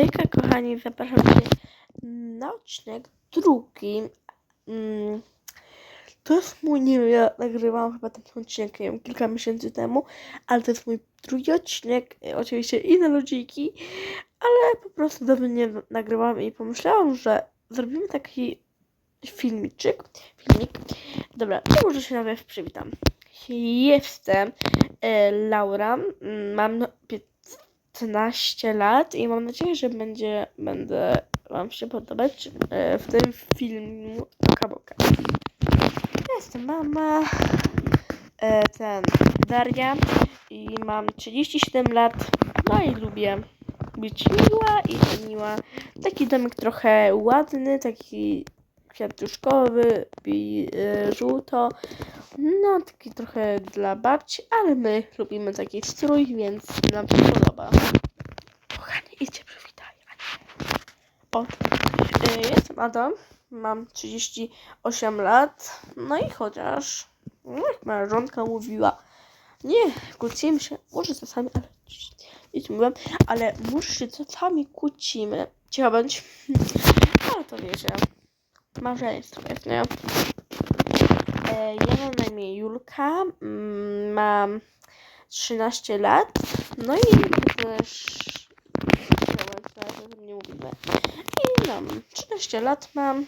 Hejka kochani, zapraszam Cię na odcinek drugi. Mm, To jest mój, nie wiem, ja nagrywałam chyba ten odcinek wiem, kilka miesięcy temu, ale to jest mój drugi odcinek, e, oczywiście inne ludziki, ale po prostu dawno nie nagrywałam i pomyślałam, że zrobimy taki filmiczek, filmik. Dobra, to może się nawet przywitam. Jestem e, Laura, mm, mam 15 lat i mam nadzieję, że będzie, będę Wam się podobać e, w tym filmu Boka Boka. Jestem mama, e, ten Daria i mam 37 lat, no i lubię być miła i miła. Taki domek trochę ładny, taki kwiatuszkowy i e, żółto. No, taki trochę dla babci, ale my lubimy taki strój, więc nam się podoba. Kochanie, idźcie przywitaj. O, y, jestem Adam, mam 38 lat, no i chociaż, no jak moja żonka mówiła, nie, kłócimy się, może czasami, ale nic mówiłam, ale może się czasami kłócimy. Cicho bądź. No to wiecie, małżeństwo jest, nie? E, Ja mam na imię Julka, mm, mam 13 lat, no i też no, nie mówimy. I mam 13 lat mam.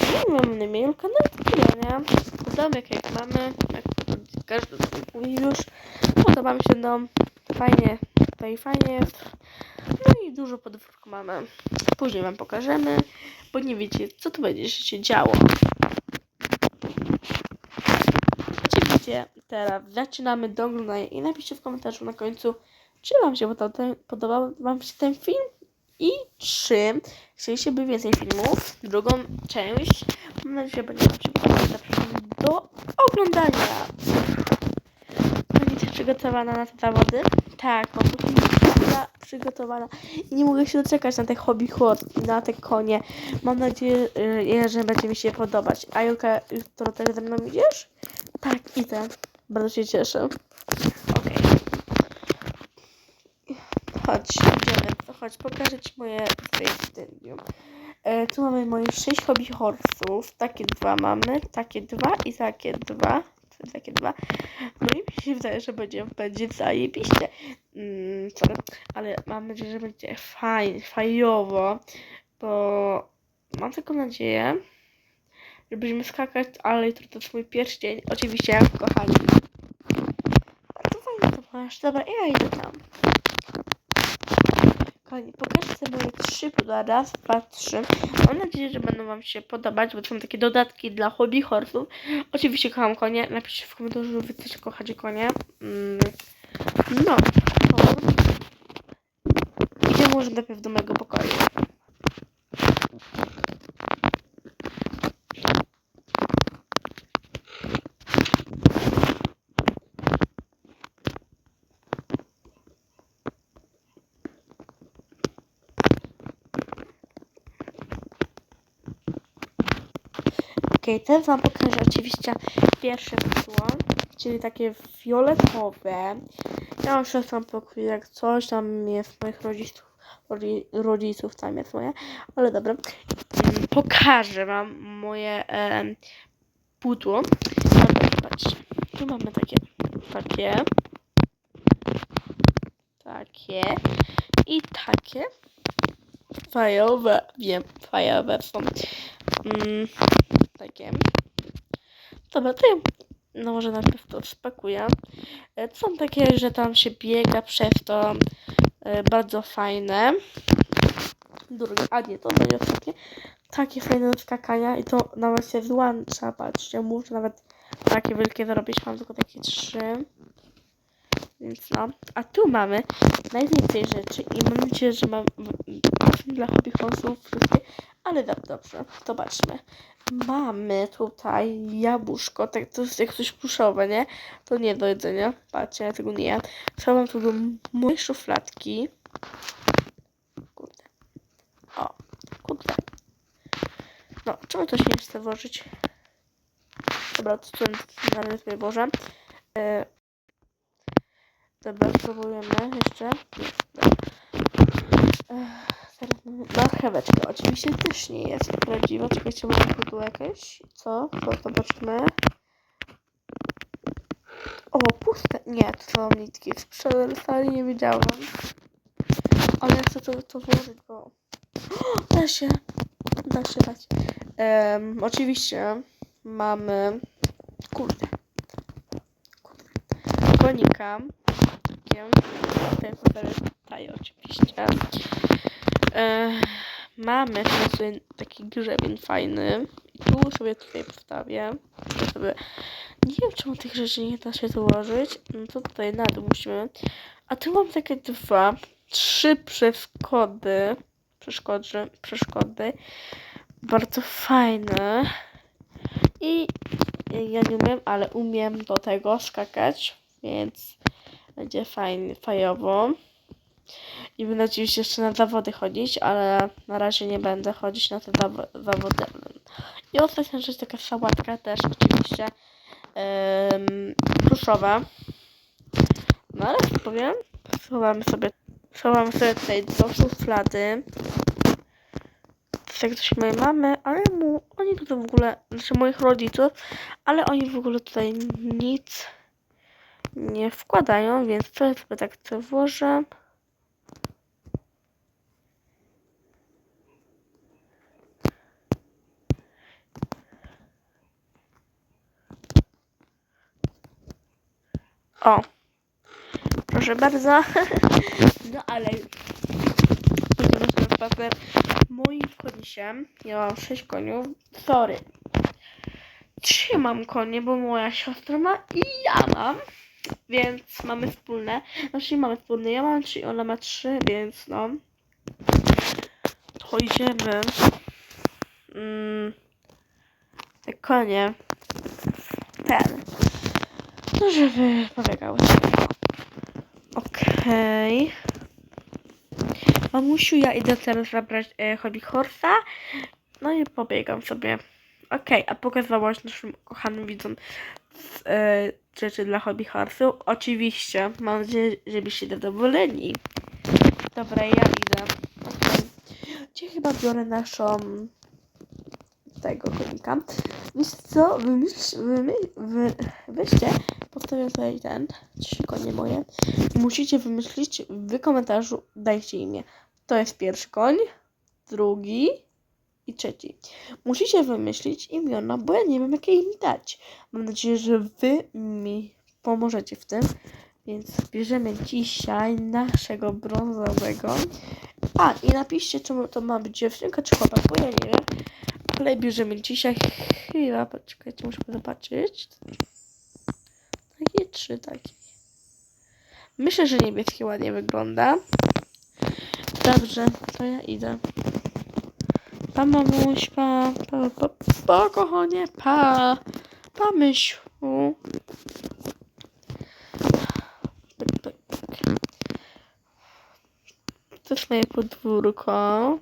No i mam na imię Julka, no i tyle, nie? Domek jak mamy, jak każdy mówi już. Podoba mi się dom, fajnie, tutaj fajnie. Dużo podwórko mamy. Później wam pokażemy, bo nie wiecie, co tu będzie się działo. Oczywiście teraz zaczynamy do oglądania i napiszcie w komentarzu na końcu, czy wam się podobał ten, podobał wam się ten film i czy chcieliście by więcej filmów. Drugą część. Mam nadzieję, że będzie wam się. Zapraszam do oglądania. Będziecie przygotowana na te zawody? Tak, jestem przygotowana i nie mogę się doczekać na te hobby i na te konie. Mam nadzieję, y, że będzie mi się podobać. A Julka, jutro też ze mną idziesz? Tak, idę. Bardzo się cieszę. Okej. Chodź, idziemy. Chodź, pokażę Ci moje stylium. E, tu mamy moje sześć hobby horse'ów. Takie dwa mamy, takie dwa i takie dwa. Takie dwa. No i mi się wydaje, że będzie, będzie zajebiście. Mm. Ale mam nadzieję, że będzie fajnie, fajowo. Bo mam taką nadzieję, że będziemy skakać, ale jutro to jest mój pierwszy dzień. Oczywiście kochani. Bardzo fajnie to masz. Dobra, ja idę tam. Kochani, pokażę sobie moje trzy pudełka. Raz, dwa, trzy. Mam nadzieję, że będą wam się podobać, bo to są takie dodatki dla hobby horse'ów. Oczywiście kocham konie. Napiszcie w komentarzu, że wy też kochacie konie. Mm. No. Idę może najpierw do mojego pokoju. Okej, teraz wam pokażę oczywiście pierwsze pudło, czyli takie fioletowe. Ja mam szesną pokój, jak coś tam jest moich rodziców, rodzi- rodziców tam jest moje, ale dobra. Mm, Pokażę wam moje e, pudło. Dobra, tu mamy takie, takie, takie i takie. Fajowe, wiem, fajowe są. Mm, takie. Dobra, to ja no może najpierw to spakuję. E, To są takie, że tam się biega przez to. E, Bardzo fajne. Drugie, a nie, to będzie takie. Takie fajne skakania i to nawet się złącza, patrzcie, muszę nawet takie wielkie zrobić, mam tylko takie trzy. Więc no, a tu mamy najwięcej rzeczy i mam nadzieję, że mam dla hobby wszystkie, ale dob- dobrze, zobaczmy. Mamy tutaj jabłuszko, tak to jest jak coś pluszowe, nie? To nie do jedzenia, patrzcie, ja tego nie jem. Schowam tu do mojej szufladki. Kurde. O, kurde. No, czemu to się nie chce włożyć? Dobra, to ten nawet sobie włożę. E, Dobra, spróbujemy jeszcze. Nie, dobra. Ech, Mamy marcheweczka. Oczywiście też nie jest prawdziwa. Czekajcie, może tu jakieś? Co? To zobaczmy. O, puste. Nie, to są nitki. Sprzedali, nie wiedziałam. Ale chcę to, to włożyć, bo... Da się. Da się dać. Em, oczywiście mamy... Kurde. Kurde. Konika. Fotel tutaj oczywiście. E, mamy sobie taki grzebień fajny. I tu sobie tutaj postawię. Tu sobie... Nie wiem, czemu tych rzeczy nie da się dołożyć. No to tutaj na dół musimy. A tu mam takie dwa, trzy przeszkody. Przeszkody, przeszkody. Bardzo fajne. I ja nie umiem, ale umiem do tego skakać, więc będzie fajnie, fajowo. I będę oczywiście jeszcze na zawody chodzić, ale na razie nie będę chodzić na te zawo- zawody. I ostatnia rzecz, taka sałatka też oczywiście kruszowa. No ale co powiem, schowamy sobie, schowamy sobie tutaj do szuflady. Tak coś mojej mamy, ale mu, oni tutaj w ogóle, znaczy moich rodziców, ale oni w ogóle tutaj nic nie wkładają, więc to sobie tak to włożę. O, proszę bardzo. No ale pójdziemy sobie na spacer moim konisiem. Ja mam 6 koniów. Sorry. Trzy mam konie, bo moja siostra ma i ja mam. Więc mamy wspólne. Znaczy mamy wspólne. Ja mam trzy, ona ma trzy, więc no. To idziemy. Mm, te konie. Ten. No, żeby pobiegały. Okej. Mamusiu, ja idę teraz zabrać e, hobby horsa. No i pobiegam sobie. Okej, a pokazałaś naszym kochanym widzom e, rzeczy dla hobby horsu? Oczywiście. Mam nadzieję, że byście zadowoleni. Dobra, ja idę. Okej. Gdzie chyba biorę naszą tego konika. Wiesz co? Wymyśl, wymy, wy, weźcie, postawię tutaj ten, trzy konie moje. Musicie wymyślić w komentarzu, dajcie imię. To jest pierwszy koń, drugi i trzeci. Musicie wymyślić imiona, bo ja nie wiem, jakie im dać. Mam nadzieję, że wy mi pomożecie w tym. Więc bierzemy dzisiaj naszego brązowego. A, i napiszcie, czemu to ma być dziewczynka czy chłopak, bo ja nie wiem. Ale bierzemy dzisiaj chyba, poczekajcie, muszę zobaczyć. Takie trzy takie. Myślę, że niebieski ładnie wygląda. Dobrze, to ja idę. Pa mamuś, pa, pa, pa, pa kochanie, pa, pa mysiu. Tak, tak. To jest moje podwórko.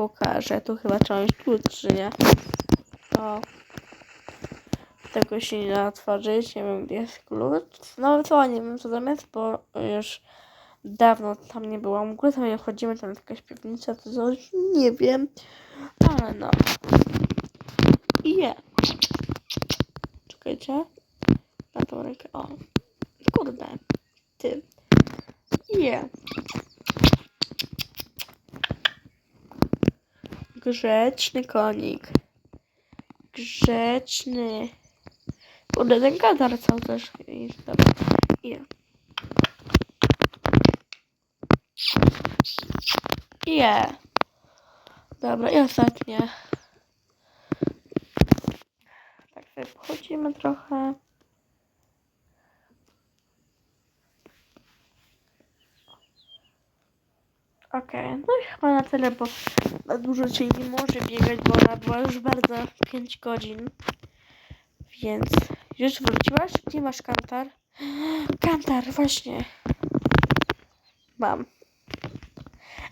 Pokażę. Tu chyba trzeba mieć klucz, czy nie? O. Tego się nie da otworzyć. Nie wiem, gdzie jest klucz. No co, nie wiem co tam jest, bo już dawno tam nie byłam. W ogóle tam nie chodzimy, tam jest jakaś piwnica, to coś, nie wiem. Ale no. I je. Czekajcie. Na tą rękę. O. Kurde. Ty. Je. Grzeczny konik. Grzeczny. Kurde, ten kadar cały też jest dobra. Je. Je. Dobra, i ostatnie. Tak sobie pochodzimy trochę. Okej, no i chyba na tyle, bo za dużo cię nie może biegać, bo ona była już bardzo 5 godzin. Więc już wróciłaś? Gdzie masz kantar? Kantar, właśnie. Mam.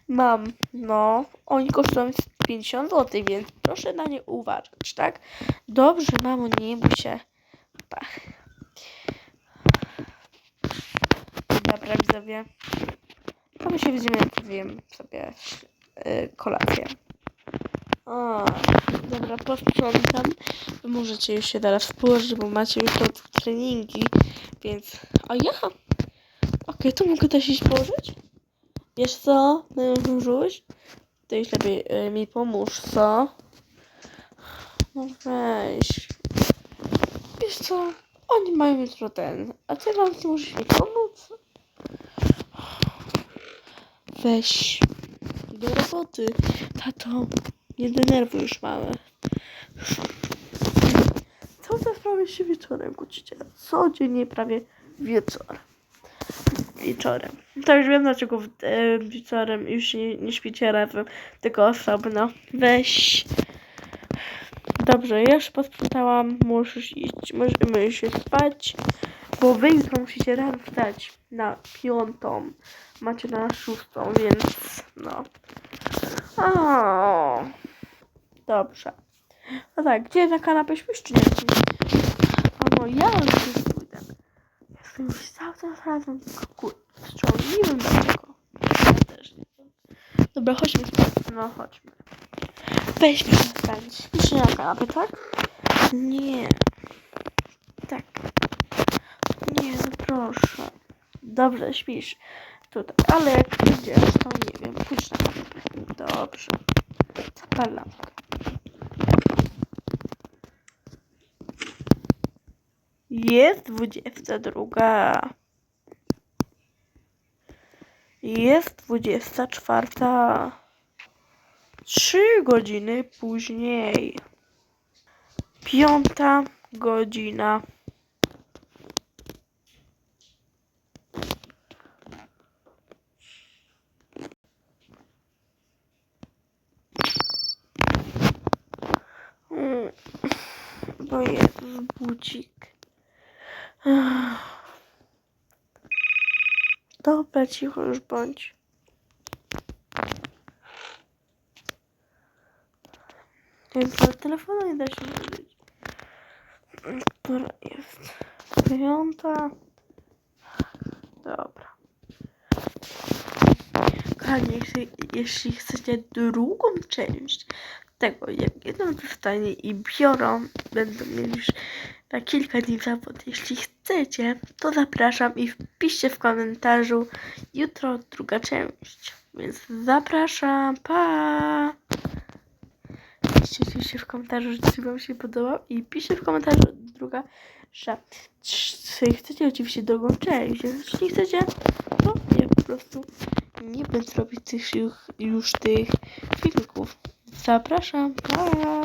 Mam, no. Oni kosztują 50 zł, więc proszę na nie uważać, tak? Dobrze, mamo, nie bój się. Pa. Dobra, widzowie. My się widzimy, jak wiem sobie yy, kolację. A, dobra, posprzątam. Możecie już się teraz położyć, bo macie już od treningi, więc... A ja? Okej, to mogę też iść położyć? Wiesz co, Róż? To już lepiej y, mi pomóż, co? No weź. Wiesz co, oni mają jutro ten, a ty nie możesz mi pomóc? Weź. Do roboty. Tato, nie denerwuj już mamy. Co za sprawy się wieczorem kłócicie? Codziennie prawie wieczorem. Wieczorem. To już wiem dlaczego w- e, wieczorem już nie, nie śpicie razem, tylko osobno. Weź. Dobrze, już posprzątałam, musisz iść, możemy już spać, bo wy jutro musicie rano wstać na piątą, macie na szóstą, więc no. O, dobrze. No tak, gdzie na kanapę śpisz, czy nie? O, no ja już pójdę. Jestem już cały czas razem, kurczę, nie wiem. Ja. Dobra, chodźmy spać, no chodźmy. Weźmy się na kanapie, tak? Nie. Tak. Proszę. Dobrze, śpisz tutaj. Ale jak idziesz, to nie wiem, pójdź na. Dobrze. Zapalam. Jest dwudziesta druga. Jest dwudziesta czwarta. Trzy godziny później. Piąta godzina. Mm, Bo jest budzik. Dobra, cicho już bądź. Na telefonu nie da się wiedzieć. Która jest? Piąta. Dobra. Kochani, jeśli, jeśli chcecie drugą część tego, jak jedną dostanie i biorą, będą mieli już na kilka dni zawód. Jeśli chcecie, to zapraszam i wpiszcie w komentarzu jutro druga część. Więc zapraszam, pa! Piszcie oczywiście w komentarzu, czy wam się podobał i piszcie w komentarzu druga, że czy chcecie oczywiście drugą część. Jeśli chcecie, to ja po prostu nie będę robić tych już tych filmików. Zapraszam, pa!